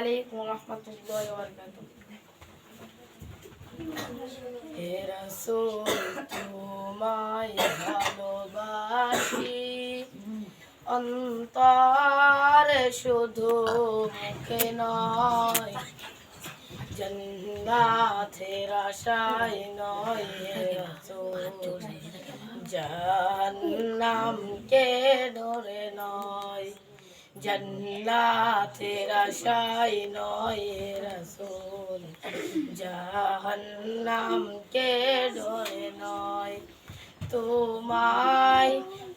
আলাইকুম রহমতুল্লাহ হে রাসূল, তোমায় ভালোবাসি। অন্তরে শুধু মুখে নয় জন্নাথের আশায় নয় হে রাসূল। জাহান্নামকে ডরে জন্নাথের আশায় নয় রাসূল, জাহান্নামকে ডরে নয়। তোমায়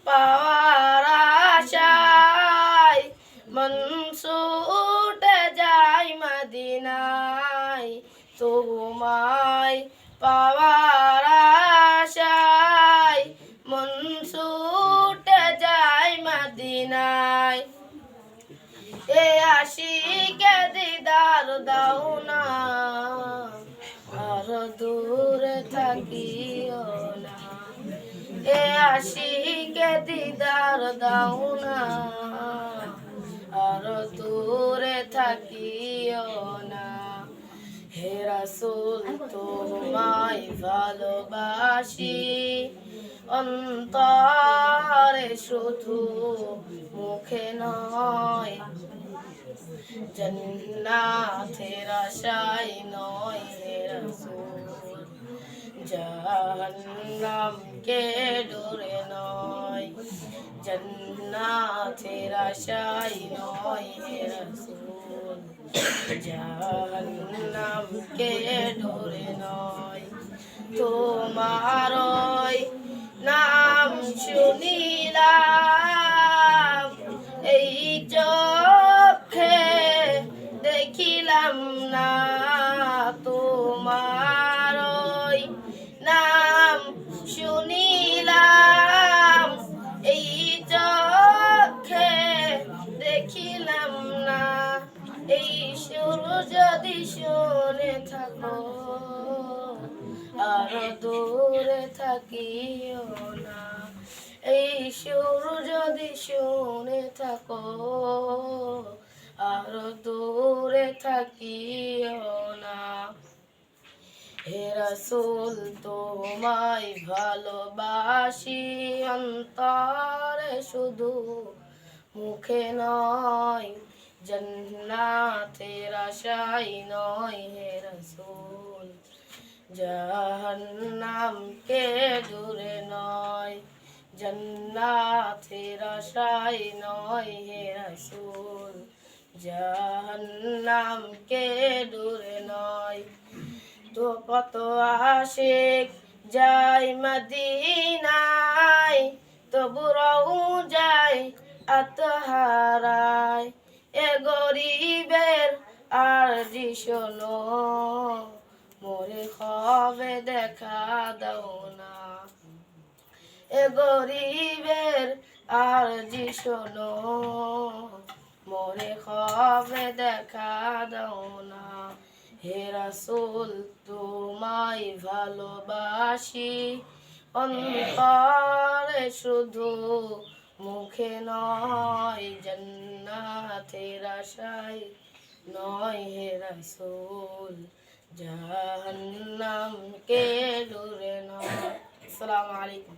পাওয়ার আশায় মনসুটে যাই মদিনায়। তোমায় পাওয়ার আশিকে দিদার দাও না? আর দূরে থাকিও না। এ আশিকে দিদার দাও না? আর দূরে থাকিও না। হে রাসূল, তোমায় ভালোবাসি। অন্তরে শুধু মুখে নয় জন্নাথের আশায় নয় হে রাসূল। জাহান্নামকে ডরে নয় জন্নাথের আশায় নয় হে রাসূল। জাহান্নামকে ডরে নয় তোমারই শুনে থাকো আর দূরে থাকিও না। এই সুর যদি শুনে থাকো, আর দূরে থাকিও না। হে রাসূল, তোমায় ভালোবাসি অন্তরে শুধু মুখে নয় জন্নাতের আশায় নয় হে রাসূল, জাহান্নামকে দূরে নয় জন্নাতের আশায় নয় হে রাসূল, জাহান্নামকে দূরে নয়। তো কত আশিক যাই মদিনায়, তবু রহু যায় আত্মহারায় এ গরিবের আর শোনো। মোরে হবে দেখা দাও না। এ গরিবের আর শোনো। মোরে হবে দেখা দাও না। হে রাসূল, তোমায় ভালোবাসি। অন্তরে শুধু মুখে নয় জন্নাতের আশায় নয় হে রসুল জাহান্নাম কে দূরে নয়। আসসালামু আলাইকুম।